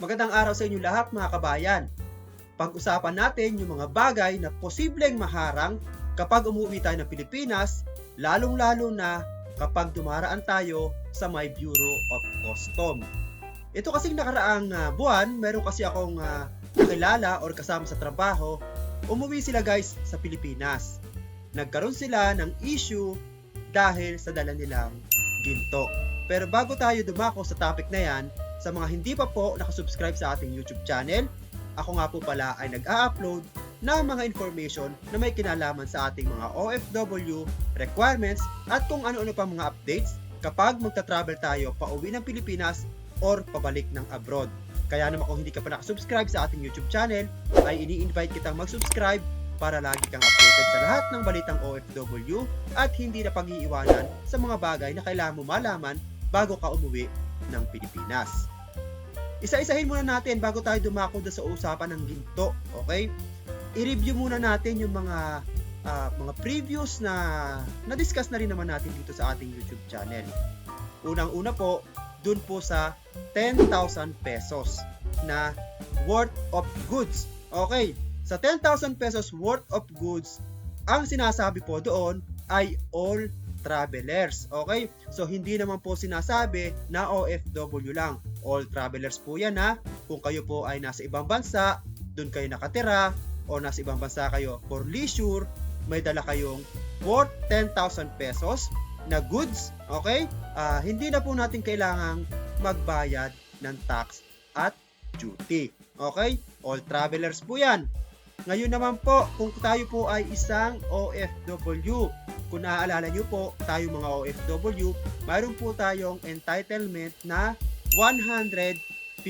Magandang araw sa inyo lahat mga kabayan. Pag-usapan natin yung mga bagay na posibleng maharang kapag umuwi tayo ng Pilipinas, lalong-lalo na kapag dumaraan tayo sa may Bureau of Custom. Ito kasing nakaraang ah, buwan, meron kasi akong ah, kakilala or kasama sa trabaho, umuwi sila guys sa Pilipinas. Nagkaroon sila ng issue dahil sa dala nilang ginto. Pero bago tayo dumako sa topic na yan, sa mga hindi pa po nakasubscribe sa ating YouTube channel, ako nga po pala ay nag-a-upload ng mga information na may kinalaman sa ating mga OFW requirements at kung ano-ano pa mga updates kapag magta-travel tayo pa uwi ng Pilipinas or pabalik ng abroad. Kaya naman kung hindi ka pa nakasubscribe sa ating YouTube channel, ay ini-invite kitang mag-subscribe para lagi kang updated sa lahat ng balitang OFW at hindi na pag-iiwanan sa mga bagay na kailangan mo malaman bago ka umuwi ng Pilipinas. Isa-isahin muna natin bago tayo dumako sa usapan ng ginto, okay? I-review muna natin yung mga ah, mga previous na na-discuss na rin naman natin dito sa ating YouTube channel. Unang-una po, dun po sa 10,000 pesos na worth of goods. Okay, sa 10,000 pesos worth of goods, ang sinasabi po doon ay all travelers. Okay? So, hindi naman po sinasabi na OFW lang. All travelers po yan ha. Kung kayo po ay nasa ibang bansa, doon kayo nakatira, o nasa ibang bansa kayo for leisure, may dala kayong worth 10,000 pesos na goods. Okay? Ah, hindi na po natin kailangang magbayad ng tax at duty. Okay? All travelers po yan. Ngayon naman po, kung tayo po ay isang OFW, kung naaalala nyo po, tayo mga OFW, mayroon po tayong entitlement na 150,000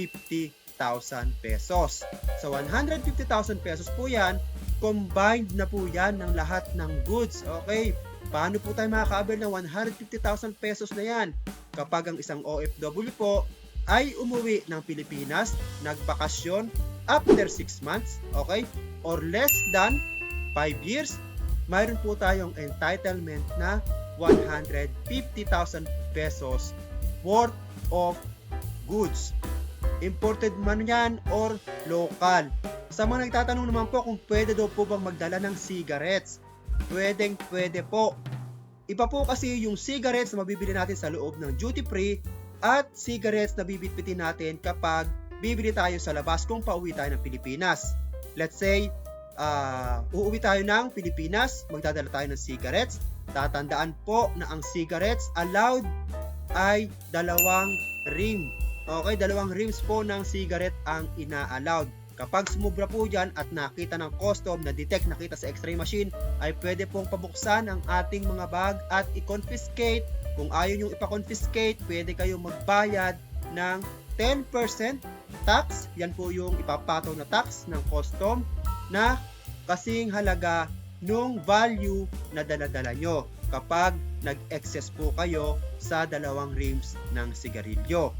pesos. Sa 150,000 pesos po yan, combined na po yan ng lahat ng goods. Okay? Paano po tayo makakaabel ng 150,000 pesos na yan? Kapag ang isang OFW po ay umuwi ng Pilipinas, nagbakasyon after 6 months, okay? Or less than 5 years, mayroon po tayong entitlement na 150,000 pesos worth of goods. Imported man yan or local. Sa mga nagtatanong naman po kung pwede daw po bang magdala ng cigarettes. Pwedeng pwede po. Iba po kasi yung cigarettes na mabibili natin sa loob ng duty free at cigarettes na bibitbitin natin kapag bibili tayo sa labas kung pauwi tayo ng Pilipinas. Let's say, ah, uuwi tayo ng Pilipinas, magdadala tayo ng cigarettes. Tatandaan po na ang cigarettes allowed ay dalawang rim. Okay, dalawang rims po ng cigarette ang ina-allowed. Kapag sumubra po dyan at nakita ng custom na detect nakita sa x-ray machine, ay pwede pong pabuksan ang ating mga bag at i-confiscate. Kung ayaw nyo ipa-confiscate, pwede kayong magbayad ng 10% tax. Yan po yung ipapataw na tax ng custom na kasing halaga nung value na daladala nyo kapag nag-excess po kayo sa dalawang rims ng sigarilyo.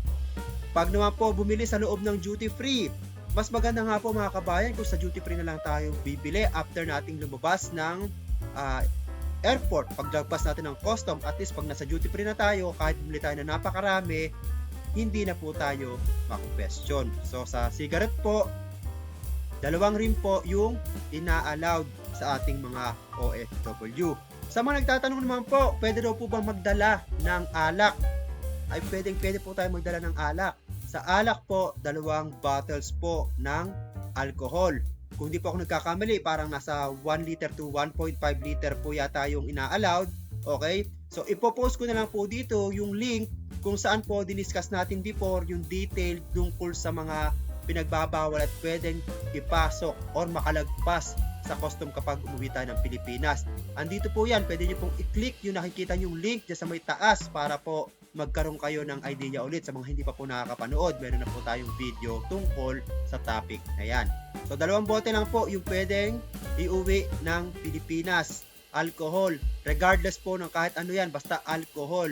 Pag naman po bumili sa loob ng duty free, mas maganda nga po mga kabayan kung sa duty free na lang tayo bibili after nating lumabas ng ah, airport. Paglagpas natin ng custom, at least pag nasa duty free na tayo, kahit bumili tayo na napakarami, hindi na po tayo maku-question. So sa cigarette po, dalawang rim po yung ina-allowed sa ating mga OFW. Sa mga nagtatanong naman po, pwede daw po bang magdala ng alak? Ay pwedeng pwede po tayo magdala ng alak. Sa alak po, dalawang bottles po ng alcohol. Kung hindi po ako nagkakamali, parang nasa 1 liter to 1.5 liter po yata yung ina-allowed. Okay? So, ipopost ko na lang po dito yung link kung saan po diniscuss natin before yung detail tungkol sa mga pinagbabawal at pwedeng ipasok or makalagpas sa custom kapag umuwi tayo ng Pilipinas. Andito po yan, pwede nyo pong i-click yung nakikita yung link dyan sa may taas para po magkaroon kayo ng idea ulit sa mga hindi pa po nakakapanood. Meron na po tayong video tungkol sa topic na yan. So dalawang bote lang po yung pwedeng iuwi ng Pilipinas. Alcohol, regardless po ng kahit ano yan, basta alcohol.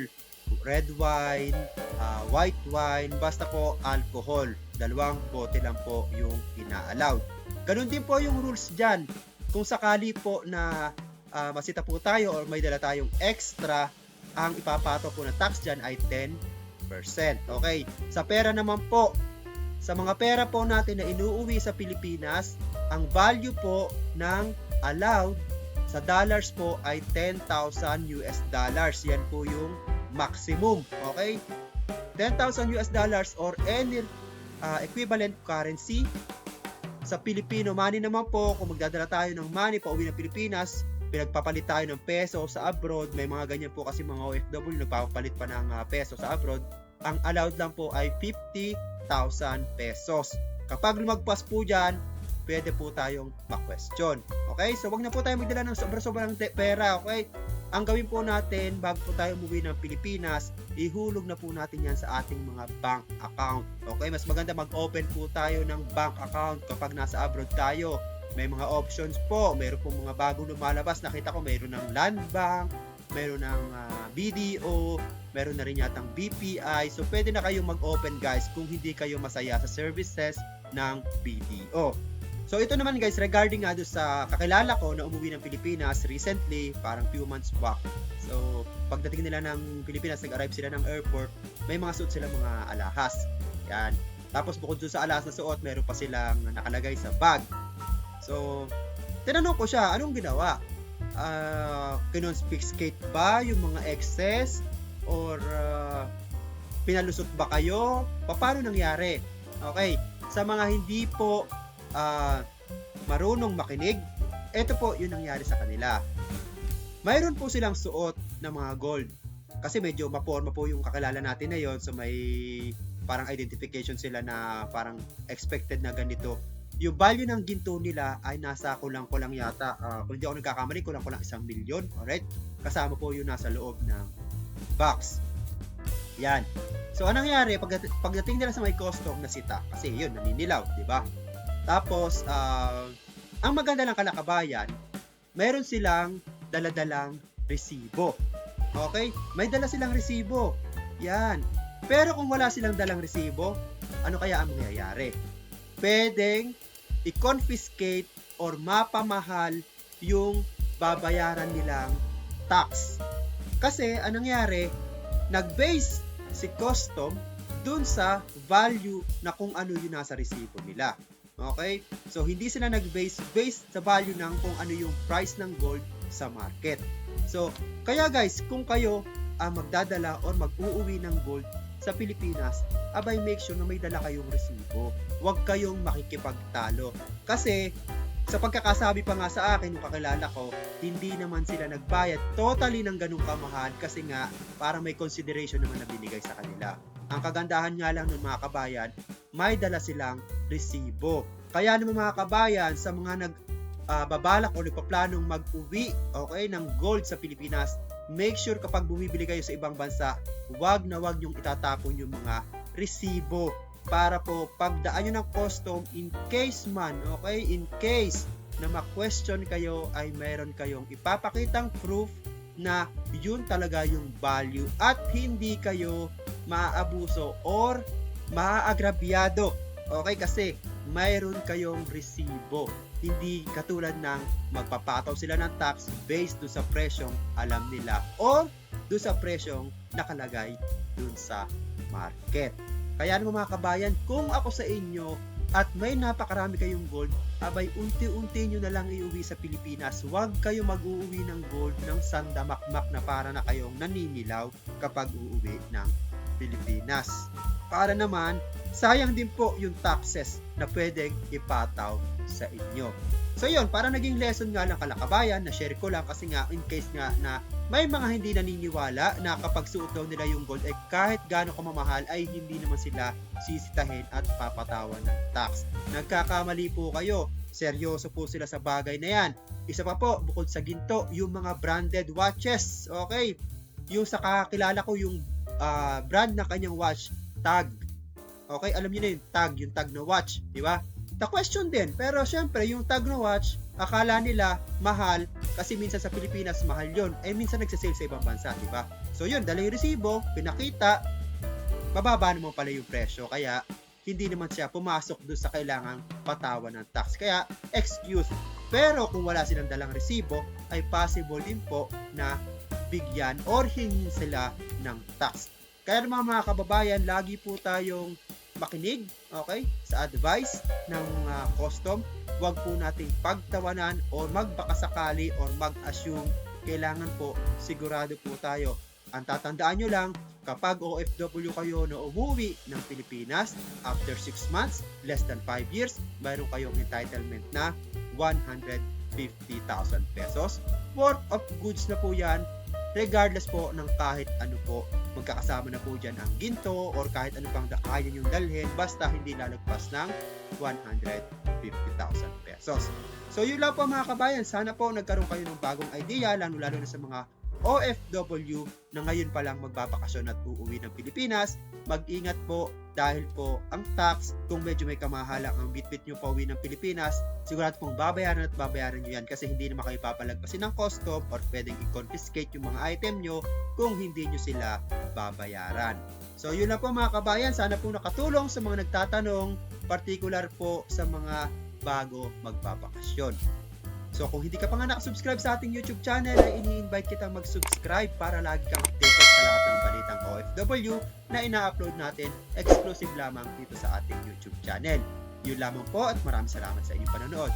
Red wine, ah, white wine, basta po alcohol. Dalawang bote lang po yung ina-allowed. Ganun din po yung rules dyan. Kung sakali po na ah, masita po tayo or may dala tayong extra, ang ipapato po na tax dyan ay 10%. Okay? Sa pera naman po, sa mga pera po natin na inuuwi sa Pilipinas, ang value po ng allowed sa dollars po ay 10,000 US dollars. Yan po yung maximum. Okay? 10,000 US dollars or any uh, equivalent currency sa Pilipino money naman po, kung magdadala tayo ng money pa uwi ng Pilipinas, pinagpapalit tayo ng peso sa abroad, may mga ganyan po kasi mga OFW nagpapalit pa ng uh, peso sa abroad, ang allowed lang po ay 50,000 pesos. Kapag lumagpas po dyan, pwede po tayong ma-question. Okay? So, wag na po tayo magdala ng sobra-sobrang pera. Okay? Ang gawin po natin, bago po tayo umuwi ng Pilipinas, ihulog na po natin yan sa ating mga bank account. Okay? Mas maganda mag-open po tayo ng bank account kapag nasa abroad tayo. May mga options po. Meron po mga bagong lumalabas. Nakita ko mayroon ng Land Bank, meron ng ah, BDO, meron na rin yatang BPI. So, pwede na kayong mag-open guys kung hindi kayo masaya sa services ng BDO. So, ito naman guys, regarding nga sa kakilala ko na umuwi ng Pilipinas recently, parang few months back. So, pagdating nila ng Pilipinas, nag-arrive sila ng airport, may mga suot sila mga alahas. Yan. Tapos bukod doon sa alahas na suot, meron pa silang nakalagay sa bag. So, tinanong ko siya, anong ginawa? uh, kinonspicate ba yung mga excess or uh, pinalusot ba kayo? Pa- Paano nangyari? Okay, sa mga hindi po ah, marunong makinig, ito po yung nangyari sa kanila. Mayroon po silang suot na mga gold. Kasi medyo maporma po yung kakilala natin na yon so may parang identification sila na parang expected na ganito yung value ng ginto nila ay nasa kulang-kulang yata. ah, kung hindi ako nagkakamali, kulang-kulang isang milyon. Alright? Kasama po yung nasa loob ng box. Yan. So, anong nangyari? Pag, pagdating nila sa may custom na sita, kasi yun, naninilaw, di ba? Tapos, ah, ang maganda ng kalakabayan, meron silang daladalang resibo. Okay? May dala silang resibo. Yan. Pero kung wala silang dalang resibo, ano kaya ang mangyayari? Pwedeng i-confiscate or mapamahal yung babayaran nilang tax. Kasi anong nangyari, nag-base si custom dun sa value na kung ano yung nasa resibo nila. Okay? So, hindi sila nag-base based sa value ng kung ano yung price ng gold sa market. So, kaya guys, kung kayo ang magdadala or mag-uuwi ng gold sa Pilipinas, abay make sure na may dala kayong resibo. Huwag kayong makikipagtalo. Kasi, sa pagkakasabi pa nga sa akin, yung kakilala ko, hindi naman sila nagbayad totally ng ganung kamahal kasi nga, para may consideration naman na binigay sa kanila. Ang kagandahan nga lang ng mga kabayan, may dala silang resibo. Kaya naman mga kabayan, sa mga nag ah, babalak o nagpaplanong mag-uwi okay, ng gold sa Pilipinas, make sure kapag bumibili kayo sa ibang bansa, wag na wag yung itatapon yung mga resibo para po pagdaan nyo ng custom in case man, okay, in case na ma-question kayo ay meron kayong ipapakitang proof na yun talaga yung value at hindi kayo maaabuso or maaagrabyado. Okay, kasi mayroon kayong resibo. Hindi katulad ng magpapataw sila ng tax based do sa presyong alam nila or do sa presyong nakalagay dun sa market. Kaya naman mga kabayan, kung ako sa inyo at may napakarami kayong gold, abay unti-unti nyo na lang iuwi sa Pilipinas. Huwag kayo mag-uuwi ng gold ng sandamakmak na para na kayong naninilaw kapag uuwi ng Pilipinas. Para naman, sayang din po yung taxes na pwedeng ipataw sa inyo. So yun, para naging lesson nga lang kalakabayan, na-share ko lang kasi nga in case nga na may mga hindi naniniwala na kapag suot daw nila yung gold ay kahit gaano kamamahal ay hindi naman sila sisitahin at papatawan ng tax. Nagkakamali po kayo. Seryoso po sila sa bagay na yan. Isa pa po, bukod sa ginto, yung mga branded watches. Okay? Yung sa kakilala ko, yung ah, brand ng kanyang watch, tag. Okay, alam niyo na yung tag, yung tag na watch, di ba? The question din, pero syempre, yung tag na watch, akala nila mahal kasi minsan sa Pilipinas mahal yon eh minsan nagsasale sa ibang bansa, di ba? So yun, dala resibo, pinakita, mababa naman pala yung presyo, kaya hindi naman siya pumasok doon sa kailangang patawan ng tax. Kaya, excuse. Pero kung wala silang dalang resibo, ay possible din po na bigyan or hingin sila ng tax. Kaya naman mga kababayan, lagi po tayong makinig, okay, sa advice ng ah, custom. Huwag po nating pagtawanan o magbakasakali or mag-assume. Kailangan po, sigurado po tayo. Ang tatandaan nyo lang, kapag OFW kayo na umuwi ng Pilipinas after 6 months, less than 5 years, mayroon kayong entitlement na 150,000 pesos. Worth of goods na po yan, regardless po ng kahit ano po. Magkakasama na po dyan ang ginto or kahit ano pang kaya niyong dalhin, basta hindi lalagpas ng 150,000 pesos. So yun lang po mga kabayan, sana po nagkaroon kayo ng bagong idea, lalo-lalo na sa mga OFW na ngayon pa lang magbabakasyon at uuwi ng Pilipinas. Mag-ingat po dahil po ang tax, kung medyo may kamahalang ang bitbit nyo pauwi ng Pilipinas, sigurado pong babayaran at babayaran nyo yan kasi hindi naman kayo papalagpasin ng custom or pwedeng i-confiscate yung mga item nyo kung hindi nyo sila babayaran. So yun lang po mga kabayan, sana po nakatulong sa mga nagtatanong, particular po sa mga bago magbabakasyon. So kung hindi ka pa nga nakasubscribe sa ating YouTube channel, ay ini-invite kitang mag-subscribe para lagi kang updated sa lahat ng balitang OFW na ina-upload natin exclusive lamang dito sa ating YouTube channel. Yun lamang po at maraming salamat sa inyong panonood.